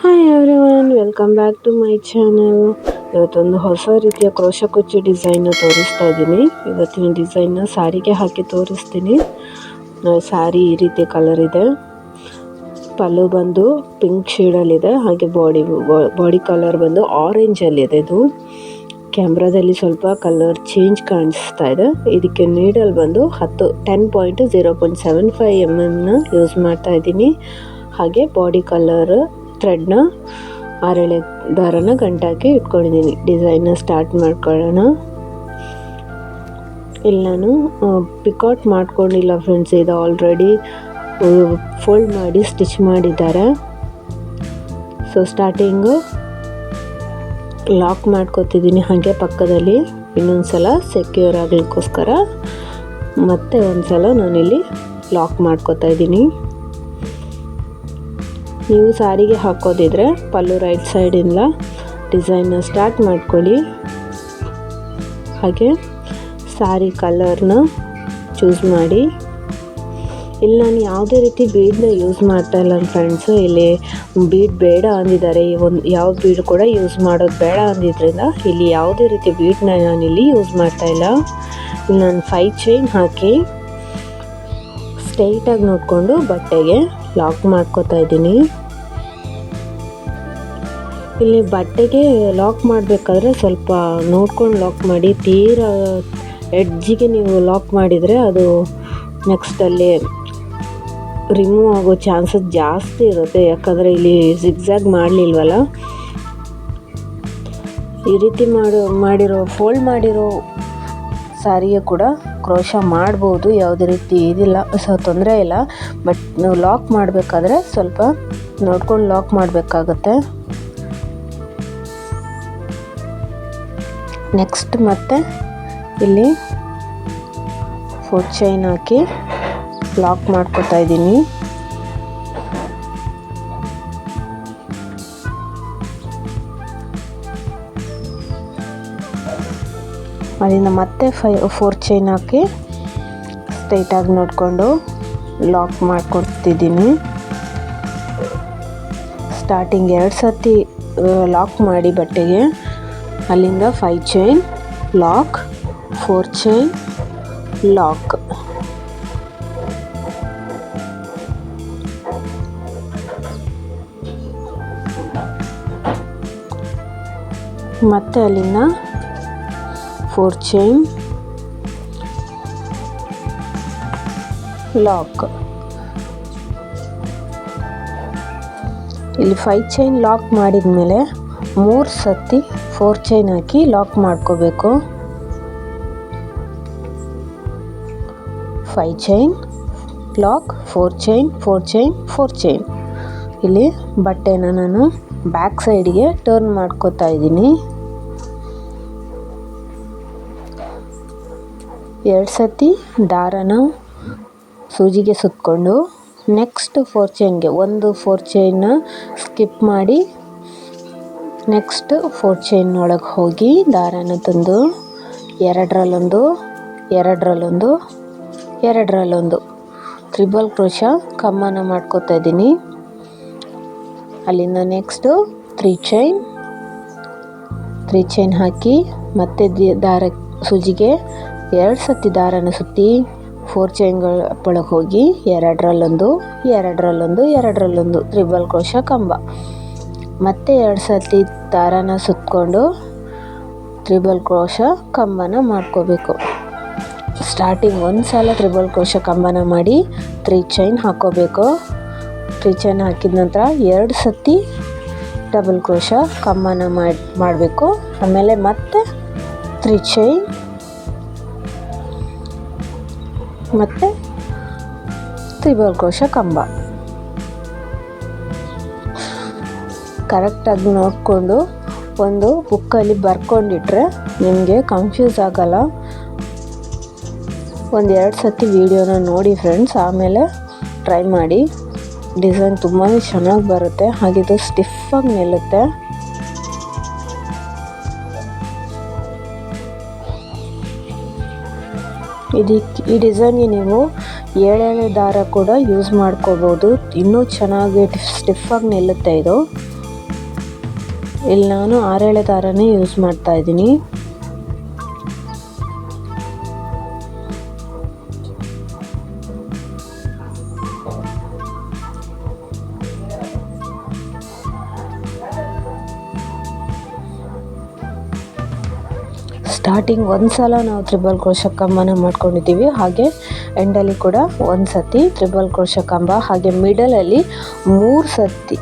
Hi everyone welcome back to my channel ಇವತ್ತೊಂದು ಹೊಸ ರೀತಿಯ ಕ್ರೋಶ ಕುಚ್ಚು ಡಿಸೈನ್ ತೋರಿಸ್ತಾ ಇದ್ದೀನಿ. ಇವತ್ತಿನ ಡಿಸೈನ್ನ ಸ್ಯಾರಿಗೆ ಹಾಕಿ ತೋರಿಸ್ತೀನಿ. ಸ್ಯಾರಿ ಈ ರೀತಿ ಕಲರ್ ಇದೆ. ಪಲ್ಲು ಬಂದು ಪಿಂಕ್ ಶೇಡಲ್ಲಿದೆ ಹಾಗೆ ಬಾಡಿ ಬಾಡಿ ಕಲರ್ ಬಂದು ಆರೆಂಜಲ್ಲಿದೆ ಇದು ಕ್ಯಾಮ್ರಾದಲ್ಲಿ ಸ್ವಲ್ಪ ಕಲರ್ ಚೇಂಜ್ ಕಾಣಿಸ್ತಾ ಇದೆ. ಇದಕ್ಕೆ ನೀಡಲ್ ಬಂದು ಹತ್ತು ten point zero point seven five M ಎಮ್ನ use ಮಾಡ್ತಾ ಇದ್ದೀನಿ. ಹಾಗೆ ಬಾಡಿ ಕಲರ್ ಥ್ರೆಡ್ನ ಆರೇಳೆ ದಾರನ ಗಂಟಾಕಿ ಇಟ್ಕೊಂಡಿದ್ದೀನಿ ಡಿಸೈನ್ನ ಸ್ಟಾರ್ಟ್ ಮಾಡ್ಕೊಳ್ಳೋಣ. ಇಲ್ಲಿ ನಾನು ಪಿಕೌಟ್ ಮಾಡ್ಕೊಂಡಿಲ್ಲ ಫ್ರೆಂಡ್ಸ್ ಇದು ಆಲ್ರೆಡಿ ಫೋಲ್ಡ್ ಮಾಡಿ ಸ್ಟಿಚ್ ಮಾಡಿದ್ದಾರೆ. ಸೊ ಸ್ಟಾರ್ಟಿಂಗು ಲಾಕ್ ಮಾಡ್ಕೊತಿದ್ದೀನಿ ಹಾಗೆ ಪಕ್ಕದಲ್ಲಿ. ಇನ್ನೊಂದು ಸಲ ಸೆಕ್ಯೂರ್ ಆಗಲಿಕ್ಕೋಸ್ಕರ. ಮತ್ತೆ ಒಂದು ಸಲ ನಾನಿಲ್ಲಿ ಲಾಕ್ ಮಾಡ್ಕೋತಾ ಇದ್ದೀನಿ. ನೀವು ಸಾರಿಗೆ ಹಾಕೋದಿದ್ರೆ ಪಲ್ಲು ರೈಟ್ ಸೈಡಿಂದ ಡಿಸೈನ್ನ ಸ್ಟಾರ್ಟ್ ಮಾಡ್ಕೊಳ್ಳಿ. ಹಾಗೆ ಸಾರಿ ಕಲರ್ನ ಚೂಸ್ ಮಾಡಿ. ಇಲ್ಲಿ ನಾನು ಯಾವುದೇ ರೀತಿ ಬೀಡ್ನ ಯೂಸ್ ಮಾಡ್ತಾ ಇಲ್ಲ ಫ್ರೆಂಡ್ಸು ಇಲ್ಲಿ ಬೀಡ್ ಬೇಡ ಅಂದಿದ್ದಾರೆ. ಈ ಒಂದು ಯಾವ ಬೀಡ್ ಕೂಡ ಯೂಸ್ ಮಾಡೋದು ಬೇಡ ಅಂದಿದ್ದರಿಂದ ಇಲ್ಲಿ ಯಾವುದೇ ರೀತಿ ಬೀಡನ್ನ ಇಲ್ಲಿ ಯೂಸ್ ಮಾಡ್ತಾ ಇಲ್ಲಿ. ನಾನು ಫೈ ಚೈನ್ ಹಾಕಿ ಸ್ಟ್ರೈಟಾಗಿ ನೋಡಿಕೊಂಡು ಬಟ್ಟೆಗೆ ಲಾಕ್ ಮಾಡ್ಕೋತಾ ಇದ್ದೀನಿ. ಇಲ್ಲಿ ಬಟ್ಟೆಗೆ ಲಾಕ್ ಮಾಡಬೇಕಾದ್ರೆ ಸ್ವಲ್ಪ ನೋಡ್ಕೊಂಡು ಲಾಕ್ ಮಾಡಿ, ತೀರ ಎಡ್ಜಿಗೆ ನೀವು ಲಾಕ್ ಮಾಡಿದರೆ ಅದು ನೆಕ್ಸ್ಟಲ್ಲಿ ರಿಮೂವ್ ಆಗೋ ಚಾನ್ಸಸ್ ಜಾಸ್ತಿ ಇರುತ್ತೆ. ಯಾಕಂದರೆ ಇಲ್ಲಿ ಜಿಗ್ಜಾಗ್ ಮಾಡಲಿಲ್ವಲ್ಲ? ಈ ರೀತಿ ಮಾಡೋ, ಮಾಡಿರೋ ಫೋಲ್ಡ್ ಮಾಡಿರೋ ಸಾರಿಗೆ ಕೂಡ ಕ್ರೋಶ ಮಾಡ್ಬೋದು. ಯಾವುದೇ ರೀತಿ ಇದಿಲ್ಲ, ಸೊ ತೊಂದರೆ ಇಲ್ಲ. ಬಟ್ ನೀವು ಲಾಕ್ ಮಾಡಬೇಕಾದ್ರೆ ಸ್ವಲ್ಪ ನೋಡ್ಕೊಂಡು ಲಾಕ್ ಮಾಡಬೇಕಾಗತ್ತೆ. ನೆಕ್ಸ್ಟ್ ಮತ್ತೆ ಇಲ್ಲಿ ಫೋರ್ ಚೈನ್ ಹಾಕಿ ಲಾಕ್ ಮಾಡ್ಕೋತಾ ಇದ್ದೀನಿ. ಅದರಿಂದ ಮತ್ತೆ ಫೈ ಫೋರ್ ಚೈನ್ ಹಾಕಿ ಸ್ಟ್ರೈಟಾಗಿ ನೋಡಿಕೊಂಡು ಲಾಕ್ ಮಾಡಿಕೊಡ್ತಿದ್ದೀನಿ ಸ್ಟಾರ್ಟಿಂಗ್ ಎರಡು ಸರ್ತಿ ಲಾಕ್ ಮಾಡಿ ಬಟ್ಟೆಗೆ. ಅಲ್ಲಿಂದ five chain lock four chain lock ಮತ್ತೆ ಅಲ್ಲಿಂದ ಫೋರ್ ಚೈನ್ ಲಾಕ್ ಇಲ್ಲಿ ಫೈವ್ ಚೈನ್ ಲಾಕ್ ಮಾಡಿದ ಮೇಲೆ ಮೂರು ಸತಿ ಫೋರ್ ಚೈನ್ ಹಾಕಿ ಲಾಕ್ ಮಾಡ್ಕೋಬೇಕು. Five chain, lock, four chain four chain four chain. ಇಲ್ಲಿ ಬಟ್ಟೆನ ನಾನು ಬ್ಯಾಕ್ ಸೈಡ್ಗೆ ಟರ್ನ್ ಮಾಡ್ಕೋತಾ ಇದ್ದೀನಿ. ಎರಡು ಸತಿ ದಾರನ ಸೂಜಿಗೆ ಸುತ್ತಕೊಂಡು ನೆಕ್ಸ್ಟ್ ಫೋರ್ ಚೈನ್ಗೆ ಒಂದು ಫೋರ್ ಚೈನ್ನ ಸ್ಕಿಪ್ ಮಾಡಿ ನೆಕ್ಸ್ಟ್ ಫೋರ್ ಚೈನ್ ಒಳಗೆ ಹೋಗಿ ದಾರನ ತಂದು ಎರಡರಲ್ಲೊಂದು ಎರಡರಲ್ಲೊಂದು ಎರಡರಲ್ಲೊಂದು. ತ್ರಿಬಲ್ ಕ್ರೋಶ ಕಮ್ಮನ ಮಾಡ್ಕೋತಾ ಇದ್ದೀನಿ. ಅಲ್ಲಿಂದ next three chain three chain ಹಾಕಿ ಮತ್ತೆ ದಾರ ಸೂಜಿಗೆ ಎರಡು ಸತಿ ದಾರನ ಸುತ್ತಿ ಫೋರ್ ಚೈನ್ಗಳ ಒಳಗೆ ಹೋಗಿ ಎರಡರಲ್ಲೊಂದು ಎರಡರಲ್ಲೊಂದು ಎರಡರಲ್ಲೊಂದು. ತ್ರಿಬಲ್ ಕ್ರೋಶ ಕಂಬ. ಮತ್ತೆ ಎರಡು ಸರ್ತಿ ದಾರನ ಸುತ್ತಕೊಂಡು ತ್ರಿಬಲ್ ಕ್ರೋಶ ಕಂಬನ ಮಾಡ್ಕೋಬೇಕು. ಸ್ಟಾರ್ಟಿಂಗ್ ಒಂದು ಸಲ ತ್ರಿಬಲ್ ಕ್ರೋಶ ಕಂಬನ ಮಾಡಿ ತ್ರೀ ಚೈನ್ ಹಾಕ್ಕೋಬೇಕು ತ್ರೀ ಚೈನ್ ಹಾಕಿದ ನಂತರ ಎರಡು ಸತಿ ಡಬಲ್ ಕ್ರೋಶ ಕಂಬನ ಮಾಡಿ, ಮಾಡಬೇಕು. ಆಮೇಲೆ ಮತ್ತೆ ತ್ರೀ ಚೈನ್ ಮತ್ತು ತ್ರಿಬಲ್ ಕ್ರೋಶ ಕಂಬ. ಕರೆಕ್ಟಾಗಿ ನೋಡಿಕೊಂಡು ಒಂದು ಬುಕ್ಕಲ್ಲಿ ಬರ್ಕೊಂಡಿಟ್ರೆ ನಿಮಗೆ ಕನ್ಫ್ಯೂಸ್ ಆಗಲ್ಲ. ಒಂದು ಎರಡು ಸತಿ ವೀಡಿಯೋನ ನೋಡಿ ಫ್ರೆಂಡ್ಸ್ ಆಮೇಲೆ ಟ್ರೈ ಮಾಡಿ. ಡಿಸೈನ್ ತುಂಬಾ ಚೆನ್ನಾಗಿ ಬರುತ್ತೆ ಹಾಗಿದ್ದು ಇದು ಸ್ಟಿಫಾಗಿ ನಿಲ್ಲುತ್ತೆ. ಇದಕ್ಕೆ ಈ ಡಿಸೈನ್ಗೆ ನೀವು ಏಳೇಳೆ ದಾರ ಕೂಡ ಯೂಸ್ ಮಾಡ್ಕೋಬೋದು. ಇನ್ನೂ ಚೆನ್ನಾಗಿ ಸ್ಟಿಫಾಗಿ ನಿಲ್ಲುತ್ತೆ ಇದು. ಇಲ್ಲಿ ನಾನು ಆರೇಳೆ ದಾರನೇ ಯೂಸ್ ಮಾಡ್ತಾ ಇದ್ದೀನಿ. ಸ್ಟಾರ್ಟಿಂಗ್ ಒಂದು ಸಲ ನಾವು ತ್ರಿಬಲ್ ಕ್ರೋಶ ಮಾಡ್ಕೊಂಡಿದ್ದೀವಿ. ಹಾಗೆ ಎಂಡಲ್ಲಿ ಕೂಡ ಒಂದು ಸತಿ ತ್ರಿಬಲ್ ಕ್ರೋಶ ಕಂಬ, ಹಾಗೆ ಮಿಡಲಲ್ಲಿ ಮೂರು ಸತಿ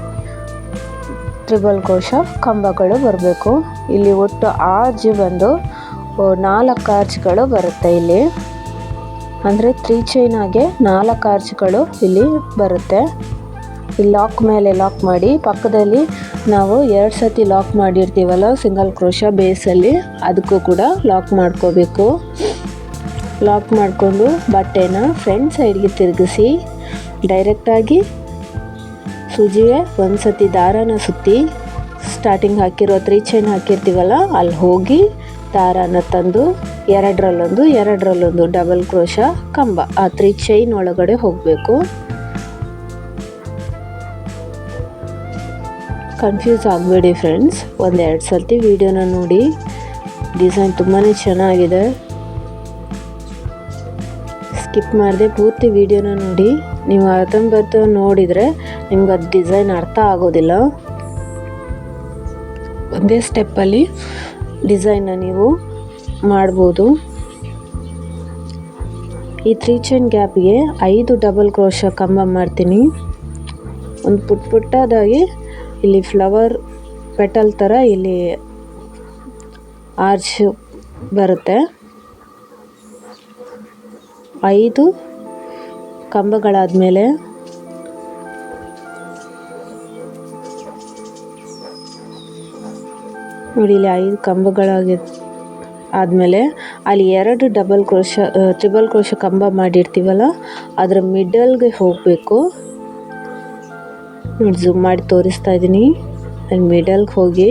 ತ್ರಿಬಲ್ ಕೋಶ ಕಂಬಗಳು ಬರಬೇಕು. ಇಲ್ಲಿ ಒಟ್ಟು ಆರ್ಜ್ ಬಂದು ನಾಲ್ಕು ಆರ್ಚ್ಗಳು ಬರುತ್ತೆ ಇಲ್ಲಿ. ಅಂದರೆ ತ್ರೀ ಚೈನಾಗೆ ನಾಲ್ಕು ಆರ್ಚ್ಗಳು ಇಲ್ಲಿ ಬರುತ್ತೆ. ಇಲ್ಲಿ ಲಾಕ್ ಮೇಲೆ ಲಾಕ್ ಮಾಡಿ, ಪಕ್ಕದಲ್ಲಿ ನಾವು ಎರಡು ಸತಿ ಲಾಕ್ ಮಾಡಿರ್ತೀವಲ್ಲ ಸಿಂಗಲ್ ಕ್ರೋಶ ಬೇಸಲ್ಲಿ ಅದಕ್ಕೂ ಕೂಡ ಲಾಕ್ ಮಾಡ್ಕೋಬೇಕು. ಲಾಕ್ ಮಾಡಿಕೊಂಡು ಬಟ್ಟೆನ ಫ್ರಂಟ್ ಸೈಡ್ಗೆ ತಿರುಗಿಸಿ ಡೈರೆಕ್ಟಾಗಿ ಸೂಜಿಗೆ ಒಂದು ಸತಿ ದಾರನ ಸುತ್ತಿ ಸ್ಟಾರ್ಟಿಂಗ್ ಹಾಕಿರೋ ತ್ರೀ ಚೈನ್ ಹಾಕಿರ್ತೀವಲ್ಲ, ಅಲ್ಲಿ ಹೋಗಿ ದಾರನ ತಂದು, ಎರಡರಲ್ಲೊಂದು ಎರಡರಲ್ಲೊಂದು ಡಬಲ್ ಕ್ರೋಶ ಕಂಬ, ಆ ತ್ರೀ ಚೈನ್ ಒಳಗಡೆ ಹೋಗಬೇಕು. ಕನ್ಫ್ಯೂಸ್ ಆಗಬೇಡಿ ಫ್ರೆಂಡ್ಸ್ ಒಂದೆರಡು ಸರ್ತಿ ವಿಡಿಯೋನ ನೋಡಿ. ಡಿಸೈನ್ ತುಂಬಾ ಚೆನ್ನಾಗಿದೆ. ಸ್ಕಿಪ್ ಮಾಡದೆ ಪೂರ್ತಿ ವಿಡಿಯೋನ ನೋಡಿ. ನೀವು ಅರ್ಧಂಬರ್ಧ ನೋಡಿದರೆ ನಿಮ್ಗೆ ಅದು ಡಿಸೈನ್ ಅರ್ಥ ಆಗೋದಿಲ್ಲ. ಒಂದೇ ಸ್ಟೆಪ್ಪಲ್ಲಿ ಡಿಸೈನ್ನ ನೀವು ಮಾಡ್ಬೋದು. ಈ ತ್ರೀ ಚೈನ್ ಗ್ಯಾಪ್ಗೆ ಐದು ಡಬಲ್ ಕ್ರೋಶ ಕಂಬ ಮಾಡ್ತೀನಿ. ಒಂದು ಪುಟ್ ಪುಟ್ಟದಾಗಿ ಇಲ್ಲಿ ಫ್ಲವರ್ ಪೆಟಲ್ ಥರ ಇಲ್ಲಿ ಆರ್ಚ್ ಬರುತ್ತೆ. ಐದು ಕಂಬಗಳಾದಮೇಲೆ ನೋಡಿ ಇಲ್ಲಿ ಐದು ಕಂಬಗಳಾಗಿ ಆದಮೇಲೆ ಅಲ್ಲಿ ಎರಡು ಡಬಲ್ ಕ್ರೋಶ ಟ್ರಿಬಲ್ ಕ್ರೋಶ ಕಂಬ ಮಾಡಿರ್ತೀವಲ್ಲ, ಅದರ ಮಿಡಲ್ಗೆ ಹೋಗಬೇಕು. ನೋಡಿ ಝೂಮ್ ಮಾಡಿ ತೋರಿಸ್ತಾ ಇದ್ದೀನಿ. ಅಲ್ಲಿ ಮಿಡಲ್ಗೆ ಹೋಗಿ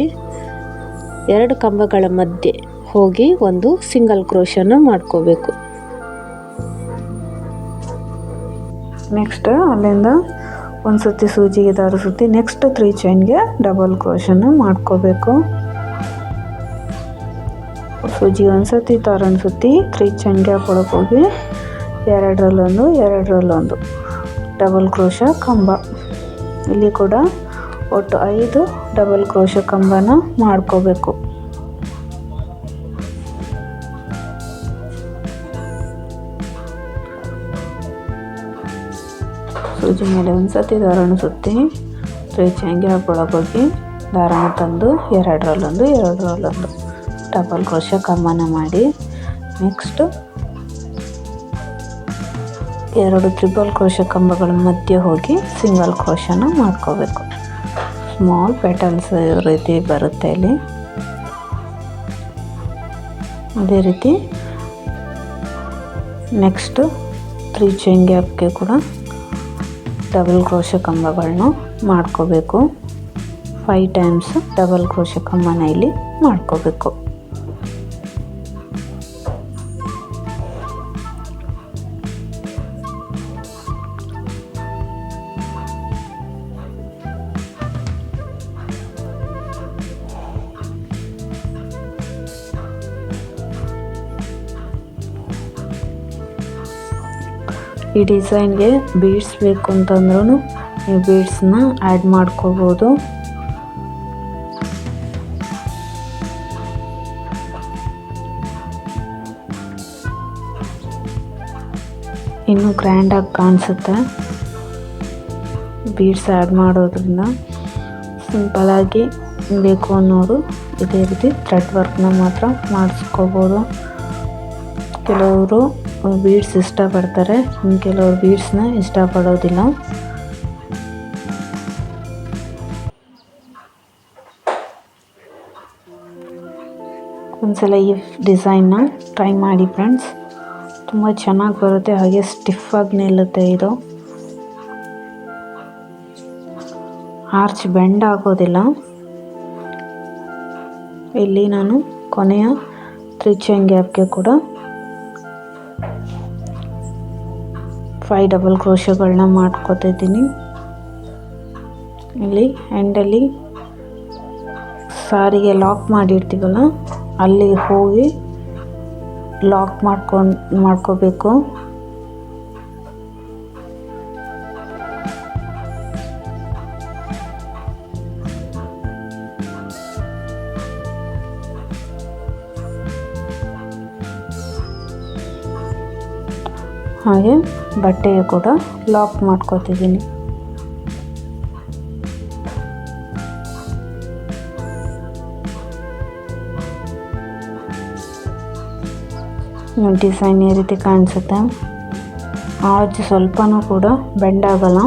ಎರಡು ಕಂಬಗಳ ಮಧ್ಯೆ ಹೋಗಿ ಒಂದು ಸಿಂಗಲ್ ಕ್ರೋಶನ ಮಾಡ್ಕೋಬೇಕು. ನೆಕ್ಸ್ಟ್ ಅಲ್ಲಿಂದ ಒಂದು ಸುತ್ತಿ ಸೂಜಿಗೆ ದಾರ ಸುತ್ತಿ ನೆಕ್ಸ್ಟ್ ತ್ರೀ ಚೈನ್ಗೆ ಡಬಲ್ ಕ್ರೋಶನ ಮಾಡ್ಕೋಬೇಕು. ಸೂಜಿಗೆ ಒಂದು ಸತಿ ದಾರನ ಸುತ್ತಿ ತ್ರೀ ಚೈನ್ ಕೊಡಕ್ಕೆ ಹೋಗಿ. ಎರಡರಲ್ಲೊಂದು ಎರಡರಲ್ಲೊಂದು. ಡಬಲ್ ಕ್ರೋಶ ಕಂಬ. ಇಲ್ಲಿ ಕೂಡ ಒಟ್ಟು ಐದು ಡಬಲ್ ಕ್ರೋಶ ಕಂಬನ ಮಾಡ್ಕೋಬೇಕು. ಸೂಜಿ ಮೇಲೆ ಒಂದು ಸತಿ ದಾರನ ಸುತ್ತಿ ತ್ರೀ ಚೈನ್ ಹಾಕೊಳಗೋಗಿ ದಾರನ ತಂದು ಎರಡರಲ್ಲೊಂದು ಎರಡರಲ್ಲೊಂದು. ಡಬಲ್ ಕ್ರೋಶ ಕಮ್ಮನ ಮಾಡಿ ನೆಕ್ಸ್ಟು ಎರಡು ತ್ರಿಬಲ್ ಕ್ರೋಶ ಕಂಬಗಳ ಮಧ್ಯೆ ಹೋಗಿ ಸಿಂಗಲ್ ಕ್ರೋಶನ ಮಾಡ್ಕೋಬೇಕು. ಸ್ಮಾಲ್ ಪ್ಯಾಟರ್ನ್ಸ್ ರೀತಿ ಬರುತ್ತೆ ಇಲ್ಲಿ. ಅದೇ ರೀತಿ ನೆಕ್ಸ್ಟು ತ್ರೀ ಚೈನ್ ಗ್ಯಾಪ್ಗೆ ಕೂಡ ಡಬಲ್ ಕ್ರೋಶ ಕಂಬಗಳನ್ನ ಮಾಡ್ಕೋಬೇಕು. ಫೈವ್ ಟೈಮ್ಸ್ ಡಬಲ್ ಕ್ರೋಶ ಕಂಬನ ಇಲ್ಲಿ ಮಾಡ್ಕೋಬೇಕು. ಈ ಡಿಸೈನ್ಗೆ ಬೀಡ್ಸ್ ಬೇಕು ಅಂತಂದ್ರೂ ನೀವು ಬೀಡ್ಸ್ನ ಆ್ಯಡ್ ಮಾಡ್ಕೋಬೋದು. ಇನ್ನೂ ಗ್ರ್ಯಾಂಡಾಗಿ ಕಾಣಿಸುತ್ತೆ ಬೀಡ್ಸ್ ಆ್ಯಡ್ ಮಾಡೋದ್ರಿಂದ. ಸಿಂಪಲಾಗಿ ಬೇಕು ಅನ್ನೋರು ಇದೇ ರೀತಿ ಥ್ರೆಡ್ ವರ್ಕ್ನ ಮಾತ್ರ ಮಾಡಿಸ್ಕೋಬೋದು. ಕೆಲವರು ಬೀಡ್ಸ್ ಇಷ್ಟಪಡ್ತಾರೆ ಇನ್ನು ಕೆಲವರು ಬೀಡ್ಸ್ನ ಇಷ್ಟಪಡೋದಿಲ್ಲ ಒಂದ್ಸಲ ಈ ಡಿಸೈನ್ನ ಟ್ರೈ ಮಾಡಿ ಫ್ರೆಂಡ್ಸ್ ತುಂಬ ಚೆನ್ನಾಗಿ ಬರುತ್ತೆ. ಹಾಗೆ ಸ್ಟಿಫಾಗಿ ನಿಲ್ಲುತ್ತೆ ಇದು. ಆರ್ಚ್ ಬೆಂಡ್ ಆಗೋದಿಲ್ಲ. ಇಲ್ಲಿ ನಾನು ಕೊನೆಯ ತ್ರೀ ಚೈನ್ ಗ್ಯಾಪ್ಗೆ ಕೂಡ ಫೈವ್ ಡಬಲ್ ಕ್ರೋಶಗಳನ್ನ ಮಾಡ್ಕೊತಿದ್ದೀನಿ ಇಲ್ಲಿ ಎಂಡಲ್ಲಿ ಸಾರಿಗೆ ಲಾಕ್ ಮಾಡಿರ್ತೀವಲ್ಲ ಅಲ್ಲಿ ಹೋಗಿ ಲಾಕ್ ಮಾಡ್ಕೊಂಡು ಮಾಡ್ಕೋಬೇಕು. ಹಾಗೆ ಬಟ್ಟೆಯು ಕೂಡ ಲಾಕ್ ಮಾಡ್ಕೋತಿದ್ದೀನಿ. ಡಿಸೈನ್ ಈ ರೀತಿ ಕಾಣಿಸುತ್ತೆ. ಆಜ್ ಸ್ವಲ್ಪನೂ ಕೂಡ ಬೆಂಡ್ ಆಗಲ್ಲ.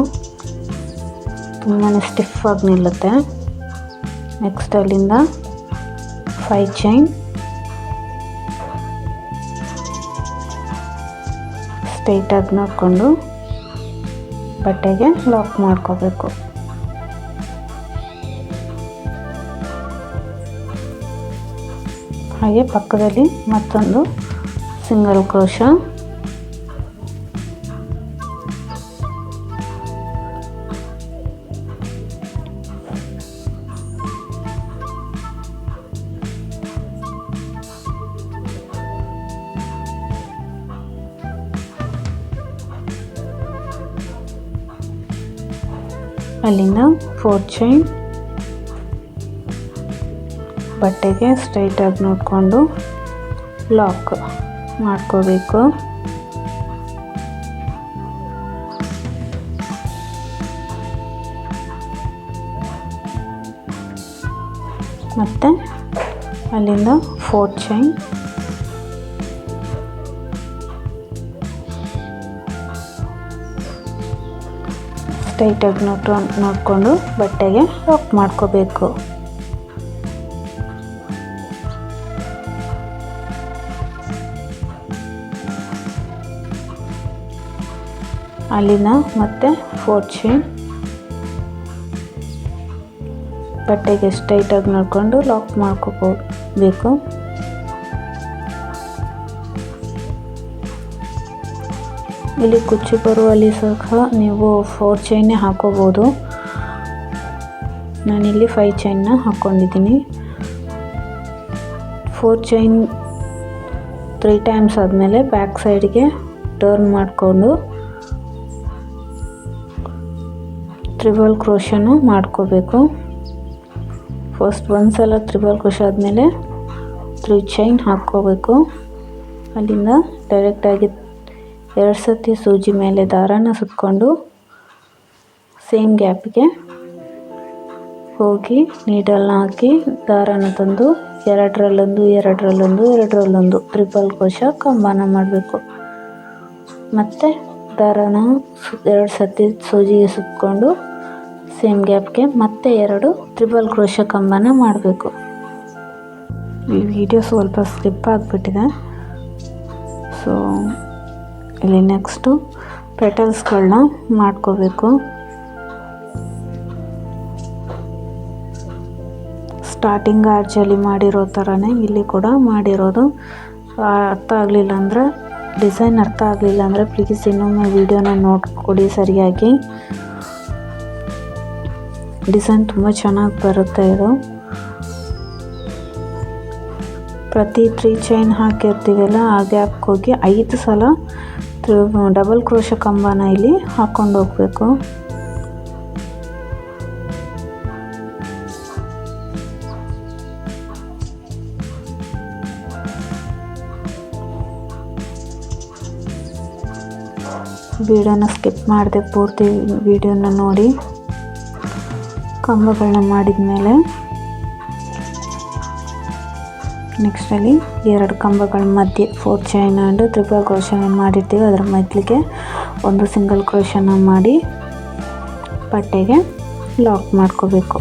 ತುಂಬಾ ಸ್ಟಿಫ್ ಆಗಿ ನಿಲ್ಲುತ್ತೆ. ನೆಕ್ಸ್ಟ್ ಅಲ್ಲಿಂದ ಫೈ ಚೈನ್ ಸ್ಟ್ರೈಟಾಗಿ ನೋಡಿಕೊಂಡು ಬಟ್ಟೆಗೆ ಲಾಕ್ ಮಾಡ್ಕೋಬೇಕು. ಹಾಗೆ ಪಕ್ಕದಲ್ಲಿ ಮತ್ತೊಂದು ಸಿಂಗಲ್ ಕ್ರೋಶ ಅಲ್ಲಿಂದ ಫೋರ್ ಚೈನ್ ಬಟ್ಟೆಗೆ ಸ್ಟ್ರೈಟಾಗಿ ನೋಡಿಕೊಂಡು ಲಾಕ್ ಮಾಡ್ಕೋಬೇಕು. ಮತ್ತು ಅಲ್ಲಿಂದ ಫೋರ್ ಚೈನ್ ಸ್ಟ್ರೈಟಾಗಿ ನೋಟ್ ನೋಡಿಕೊಂಡು ಬಟ್ಟೆಗೆ ಲಾಕ್ ಮಾಡ್ಕೋಬೇಕು. ಅಲ್ಲಿನ ಮತ್ತೆ ಫೋರ್ ಚೈನ್ ಬಟ್ಟೆಗೆ ಸ್ಟ್ರೈಟಾಗಿ ನೋಡಿಕೊಂಡು ಲಾಕ್ ಮಾಡ್ಕೋಬೇಕು. ಇಲ್ಲಿ ಕುಚ್ಚು ಬರುವಲ್ಲಿ ಸಹ ನೀವು ಫೋರ್ ಚೈನ್ ಹಾಕೋಬೋದು. ನಾನಿಲ್ಲಿ ಫೈವ್ ಚೈನ್ನ ಹಾಕ್ಕೊಂಡಿದ್ದೀನಿ ಫೋರ್ ಚೈನ್ ತ್ರೀ ಟೈಮ್ಸ್ ಆದಮೇಲೆ ಬ್ಯಾಕ್ ಸೈಡ್ಗೆ ಟರ್ನ್ ಮಾಡಿಕೊಂಡು ತ್ರಿಬಲ್ ಕ್ರೋಶನು ಮಾಡ್ಕೋಬೇಕು. ಫಸ್ಟ್ ಒಂದು ಸಲ ತ್ರಿಬಲ್ ಕ್ರೋಶ ಆದಮೇಲೆ ತ್ರೀ ಚೈನ್ ಹಾಕ್ಕೋಬೇಕು. ಅಲ್ಲಿಂದ ಡೈರೆಕ್ಟಾಗಿ ಎರಡು ಸತಿ ಸೂಜಿ ಮೇಲೆ ದಾರಾನ ಸುತ್ಕೊಂಡು ಸೇಮ್ ಗ್ಯಾಪಿಗೆ ಹೋಗಿ ನೀಡಲ್ನ ಹಾಕಿ ದಾರಾನ ತಂದು ಎರಡರಲ್ಲೊಂದು ಎರಡರಲ್ಲೊಂದು ಎರಡರಲ್ಲೊಂದು ತ್ರಿಬಲ್ ಕೋಶ ಕಂಬನ ಮಾಡಬೇಕು. ಮತ್ತು ದಾರಾನ ಸು, ಎರಡು ಸತಿ ಸೂಜಿಗೆ ಸುತ್ಕೊಂಡು ಸೇಮ್ ಗ್ಯಾಪ್ಗೆ ಮತ್ತೆ ಎರಡು ತ್ರಿಬಲ್ ಕ್ರೋಶ ಕಂಬನ ಮಾಡಬೇಕು. ಈ ವಿಡಿಯೋ ಸ್ವಲ್ಪ ಸ್ಲಿಪ್ ಆಗಿಬಿಟ್ಟಿದೆ. ಸೊ ಇಲ್ಲಿ ನೆಕ್ಸ್ಟು ಪೆಟಲ್ಸ್ಗಳನ್ನ ಮಾಡ್ಕೋಬೇಕು. ಸ್ಟಾರ್ಟಿಂಗ್ ಆರ್ಚಲ್ಲಿ ಮಾಡಿರೋ ಥರನೇ ಇಲ್ಲಿ ಕೂಡ ಮಾಡಿರೋದು. ಅರ್ಥ ಆಗಲಿಲ್ಲ ಅಂದರೆ ಡಿಸೈನ್ ಅರ್ಥ ಆಗಲಿಲ್ಲ ಅಂದರೆ ಪ್ಲೀಸ್ ಇನ್ನೊಮ್ಮೆ ವೀಡಿಯೋನ ನೋಡಿಕೊಡಿ ಸರಿಯಾಗಿ. ಡಿಸೈನ್ ತುಂಬ ಚೆನ್ನಾಗಿ ಬರುತ್ತೆ ಇದು. ಪ್ರತಿ ತ್ರೀ ಚೈನ್ ಹಾಕಿರ್ತೀವಲ್ಲ, ಆ ಗ್ಯಾಪ್ಗೆ ಹೋಗಿ ಐದು ಸಲ ಡಬಲ್ ಕ್ರೋಶ ಕಂಬನ ಇಲ್ಲಿ ಹಾಕ್ಕೊಂಡು ಹೋಗಬೇಕು. ವಿಡಿಯೋನ ಸ್ಕಿಪ್ ಮಾಡಿದೆ ಪೂರ್ತಿ ವಿಡಿಯೋನ ನೋಡಿ. ಕಂಬಗಳನ್ನ ಮಾಡಿದ ಮೇಲೆ ನೆಕ್ಸ್ಟಲ್ಲಿ ಎರಡು ಕಂಬಗಳ ಮಧ್ಯೆ ಫೋರ್ ಚೈನ್ ಆ್ಯಂಡ್ ತ್ರಿಪಲ್ ಕ್ರೋಶನ್ ಮಾಡಿರ್ತೀವಿ. ಅದರ ಮಧ್ಯಕ್ಕೆ ಒಂದು ಸಿಂಗಲ್ ಕ್ರೋಶನ ಮಾಡಿ ಬಟ್ಟೆಗೆ ಲಾಕ್ ಮಾಡ್ಕೋಬೇಕು.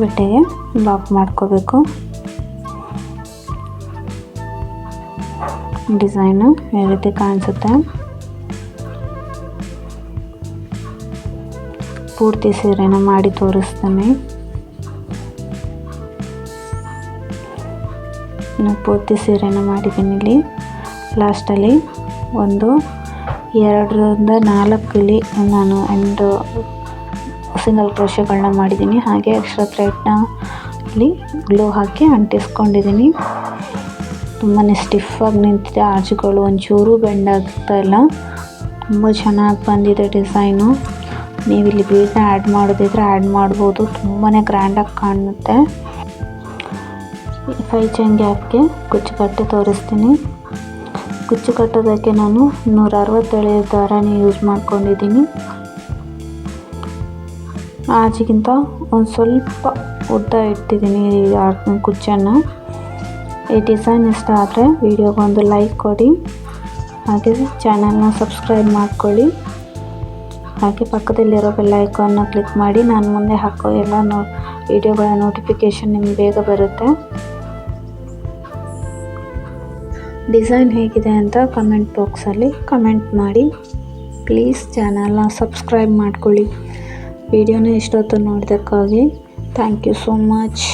ಬಟ್ಟೆಗೆ ಲಾಕ್ ಮಾಡ್ಕೋಬೇಕು. ಡಿಸೈನು ಈ ರೀತಿ ಕಾಣಿಸುತ್ತೆ? ಪೂರ್ತಿ ಸೀರೆನ ಮಾಡಿ ತೋರಿಸ್ತೇನೆ. ನಾನು ಪೂರ್ತಿ ಸೀರೆನ ಮಾಡಿದ್ದೀನಿ ಇಲ್ಲಿ. ಲಾಸ್ಟಲ್ಲಿ ಒಂದು ಎರಡರಿಂದ ನಾಲ್ಕು ಇಲ್ಲಿ ನಾನು ಎಂಟು ಸಿಂಗಲ್ ಕ್ರೋಶಗಳನ್ನ ಮಾಡಿದ್ದೀನಿ. ಹಾಗೆ ಎಕ್ಸ್ಟ್ರಾ ಥ್ರೆಡ್ನ ಇಲ್ಲಿ ಗ್ಲೋ ಹಾಕಿ ಅಂಟಿಸ್ಕೊಂಡಿದ್ದೀನಿ. ತುಂಬಾ ಸ್ಟಿಫಾಗಿ ನಿಂತಿದೆ. ಆಚುಗಳು ಒಂಚೂರು ಬೆಂಡ್ ಆಗ್ತಾ ಇಲ್ಲ. ತುಂಬ ಚೆನ್ನಾಗಿ ಬಂದಿದೆ ಡಿಸೈನು ನೀವು ಇಲ್ಲಿ ಬೀಡನ್ನ ಆ್ಯಡ್ ಮಾಡೋದಿದ್ರೆ ಆ್ಯಡ್ ಮಾಡ್ಬೋದು. ತುಂಬಾ ಗ್ರ್ಯಾಂಡಾಗಿ ಕಾಣುತ್ತೆ. ಫೈ ಚೈನ್ ಗ್ಯಾಪ್ಗೆ ಕುಚ್ಚು ಕಟ್ಟಿ ತೋರಿಸ್ತೀನಿ. ಕುಚ್ಚು ಕಟ್ಟೋದಕ್ಕೆ ನಾನು ನೂರ ಅರವತ್ತೇಳು ದಾರನೇ ಯೂಸ್ ಮಾಡ್ಕೊಂಡಿದ್ದೀನಿ. ಆಚೆಗಿಂತ ಒಂದು ಸ್ವಲ್ಪ ಉದ್ದ ಇಟ್ಟಿದ್ದೀನಿ ಕುಚ್ಚನ್ನು ಈ ಡಿಸೈನ್ ಇಷ್ಟ ಆದರೆ ವಿಡಿಯೋಗೊಂದು ಲೈಕ್ ಕೊಡಿ. ಹಾಗೆ ಚಾನಲ್ನ ಸಬ್ಸ್ಕ್ರೈಬ್ ಮಾಡ್ಕೊಳ್ಳಿ. ಹಾಗೆ ಪಕ್ಕದಲ್ಲಿರೋ ಬೆಲ್ ಕ್ಲಿಕ್ ಮಾಡಿ ನಾನು ಮುಂದೆ ಹಾಕೋ ಎಲ್ಲ ನೋ ವಿಡಿಯೋಗಳ ನೋಟಿಫಿಕೇಷನ್ ನಿಮ್ಗೆ ಬೇಗ ಬರುತ್ತೆ. ಡಿಸೈನ್ ಹೇಗಿದೆ ಅಂತ ಕಮೆಂಟ್ ಬಾಕ್ಸಲ್ಲಿ ಕಮೆಂಟ್ ಮಾಡಿ. ಪ್ಲೀಸ್ ಚಾನಲ್ನ ಸಬ್ಸ್ಕ್ರೈಬ್ ಮಾಡ್ಕೊಳ್ಳಿ. ವಿಡಿಯೋನ ಇಷ್ಟೊತ್ತು ನೋಡಿದಕ್ಕಾಗಿ ಥ್ಯಾಂಕ್ ಯು ಸೋ ಮಚ್